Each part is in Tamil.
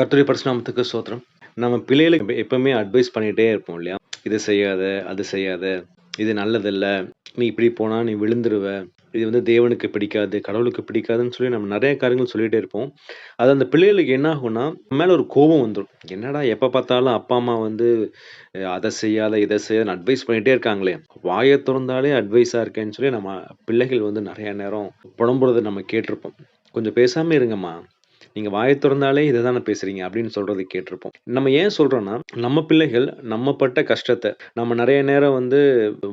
கர்த்தருடைய பரிசுநாமத்துக்கு சோத்திரம் நம்ம பிள்ளைகளுக்கு எப்பவுமே அட்வைஸ் பண்ணிகிட்டே இருப்போம் இல்லையா? இது செய்யாத, அது செய்யாத, இது நல்லதில்ல நீ இப்படி போனா நீ விழுந்துருவ, இது வந்து தேவனுக்கு பிடிக்காது, கடவுளுக்கு பிடிக்காதுன்னு" சொல்லி நம்ம நிறைய காரியங்கள் சொல்லிகிட்டே இருப்போம். அது அந்த பிள்ளைகளுக்கு என்ன ஆகும்னா, நம்ம மேல ஒரு கோபம் வந்துடும் என்னடா எப்ப பார்த்தாலும் அப்பா, அம்மா வந்து அதை செய்யாத, இதை செய்யாதுன்னு அட்வைஸ் பண்ணிகிட்டே இருக்காங்களே, வாயை திறந்தாலே அட்வைஸா இருக்கேன்னு சொல்லி நம்ம பிள்ளைகள் வந்து நிறையா நேரம் புலம்புறத நம்ம கேட்டிருப்போம். "கொஞ்சம் பேசாம இருங்கம்மா. நீங்கள் வாயை திறந்தாலே இதை தானே பேசுகிறீங்க அப்படின்னு சொல்கிறது கேட்டிருப்போம். நம்ம ஏன் சொல்கிறோன்னா நம்ம பிள்ளைகள் நம்ம பட்ட கஷ்டத்தை நம்ம நிறைய நேரம் வந்து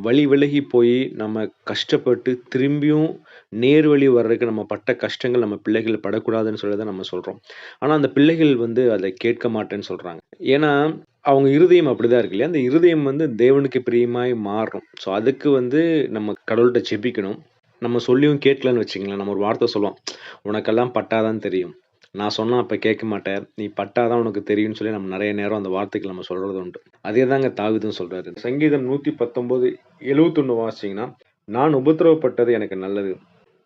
வழி விலகி போய் நம்ம கஷ்டப்பட்டு திரும்பியும் நேர் வழி வர்றதுக்கு நம்ம பட்ட கஷ்டங்கள் நம்ம பிள்ளைகள் படக்கூடாதுன்னு சொல்லி தான் நம்ம சொல்கிறோம் ஆனால் அந்த பிள்ளைகள் வந்து அதை கேட்க மாட்டேன்னு சொல்கிறாங்க ஏன்னா, அவங்க இருதயம் அப்படிதான் இருக்கு இல்லையா? அந்த இருதயம் வந்து தேவனுக்கு பிரியமாய் மாறணும். ஸோ அதுக்கு வந்து நம்ம கடவுள்கிட்ட ஜெபிக்கணும். நம்ம சொல்லியும் கேட்கலன்னு வச்சுக்கங்களேன், நம்ம ஒரு வார்த்தை சொல்லுவோம். "உனக்கெல்லாம் பட்டாதான் தெரியும். நான் சொன்னால் அப்போ கேட்க மாட்டேன் நீ பட்டாதான் உனக்கு தெரியும்னு சொல்லி நம்ம நிறைய நேரம் அந்த வார்த்தைக்கு நம்ம சொல்கிறது உண்டு. அதே தாங்க தாவீதும் சொல்கிறாரு சங்கீதம் 119:71 வாசிச்சீங்கன்னா, "நான் உபத்திரவப்பட்டது எனக்கு நல்லது.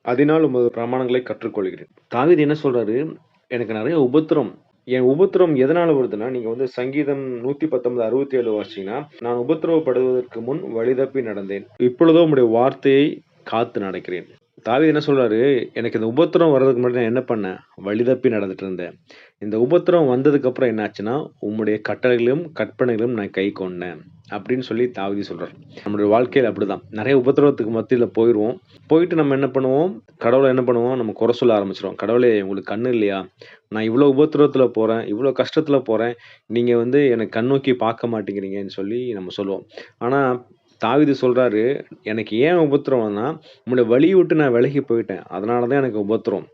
அதனால் உமது பிரமாணங்களை கற்றுக்கொள்கிறேன்." தாவிது என்ன சொல்கிறாரு "எனக்கு நிறைய உபத்திரம். என் உபத்திரம் எதனால் வருதுன்னா" நீங்கள் வந்து சங்கீதம் 119:67 வாசிச்சீங்கன்னா, "நான் உபத்திரவப்படுவதற்கு முன் வழிதப்பி நடந்தேன். இப்பொழுதோ உங்களுடைய வார்த்தையை காத்து நடக்கிறேன்." தாவீது என்ன சொல்கிறாரு "எனக்கு இந்த உபத்திரம் வர்றதுக்கு முன்னாடி நான் என்ன பண்ணேன்? வழிதப்பி நடந்துட்டு இருந்தேன். இந்த உபத்திரம் வந்ததுக்கப்புறம் என்னாச்சுன்னா உம்முடைய கட்டளைகளையும், கற்பனைகளையும் நான் கைக்கொண்டேன்." அப்படின்னு சொல்லி தாவதி சொல்கிறார் நம்மளுடைய வாழ்க்கையில் அப்படிதான். நிறைய உபத்திரவத்துக்கு மத்தியில் போயிடுவோம் போயிட்டு நம்ம என்ன பண்ணுவோம்? கடவுளை என்ன பண்ணுவோம்? நம்ம குறை சொல்ல ஆரம்பிச்சிடும் "கடவுளே உங்களுக்கு கண்ணு இல்லையா? நான் இவ்வளோ உபத்திரவத்தில் போகிறேன் இவ்வளோ கஷ்டத்தில் போகிறேன் நீங்கள் வந்து என்ன கண்ணோக்கி பார்க்க மாட்டேங்கிறீங்கன்னு" சொல்லி நம்ம சொல்லுவோம். ஆனால் தாவிது சொல்கிறாரு "எனக்கு ஏன் உபத்திரவம்னா, உங்களை வழியை விட்டு நான் விலகி போயிட்டேன். அதனால தான் எனக்கு உபத்திரம்.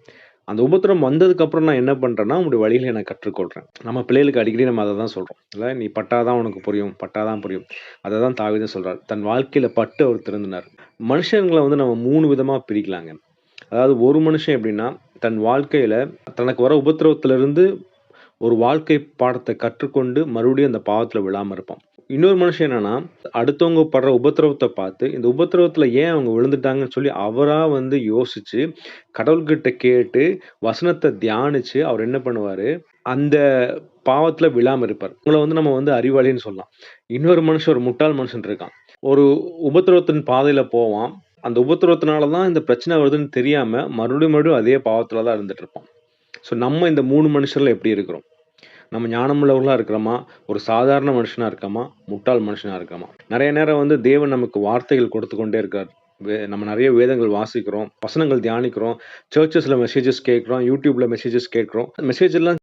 அந்த உபத்திரம் வந்ததுக்கப்புறம் நான் என்ன பண்ணுறேன்னா உங்களுடைய வழிகளை நான் கற்றுக்கொள்கிறேன் நம்ம பிள்ளைகளுக்கு அடிக்கடி நம்ம அதை தான் சொல்கிறோம் இல்லை "நீ பட்டா தான் உனக்கு புரியும், பட்டா தான் புரியும்." அதை தான் தாவிதம் சொல்கிறார் தன் வாழ்க்கையில் பட்டு அவர் திருந்தினார். மனுஷங்களை வந்து நம்ம மூணு விதமாக பிரிக்கலாங்க. அதாவது ஒரு மனுஷன் எப்படின்னா, தன் வாழ்க்கையில் தனக்கு வர உபத்திரவத்திலிருந்து ஒரு வாழ்க்கை பாடத்தை கற்றுக்கொண்டு மறுபடியும் அந்த பாவத்தில் விழாமல் இருப்பான். இன்னொரு மனுஷன் என்னன்னா, அடுத்தவங்க படுற உபத்திரவத்தை பார்த்து, இந்த உபத்திரவத்துல ஏன் அவங்க விழுந்துட்டாங்கன்னு சொல்லி அவரா வந்து யோசிச்சு, கடவுள்கிட்ட கேட்டு, வசனத்தை தியானிச்சு அவர் என்ன பண்ணுவாரு? அந்த பாவத்துல விழாம இருப்பார். உங்களை வந்து நம்ம வந்து அறிவாளின்னு சொல்லலாம். இன்னொரு மனுஷன் ஒரு முட்டாள் மனுஷன் இருக்கான். ஒரு உபத்திரவத்தின் பாதையில போவான். அந்த உபத்திரவத்தினால தான் இந்த பிரச்சனை வருதுன்னு தெரியாம, மறுபடியும் மறுபடியும் அதே பாவத்தில் தான் இருந்துட்டு இருப்பான். ஸோ நம்ம இந்த மூணு மனுஷர்ல எப்படி இருக்கிறோம்? நம்ம ஞானமுள்ளவர்களாக இருக்கிறோமா? ஒரு சாதாரண மனுஷனாக இருக்கோமா? முட்டாள் மனுஷனாக இருக்கோமா? நிறைய நேரம் வந்து தேவன் நமக்கு வார்த்தைகள் கொடுத்து கொண்டே இருக்கார். வே நம்ம நிறைய வேதங்கள் வாசிக்கிறோம், வசனங்கள் தியானிக்கிறோம், சர்ச்சஸில் மெசேஜஸ் கேட்குறோம் யூடியூப்பில் மெசேஜஸ் கேட்குறோம் மெசேஜ் எல்லாம்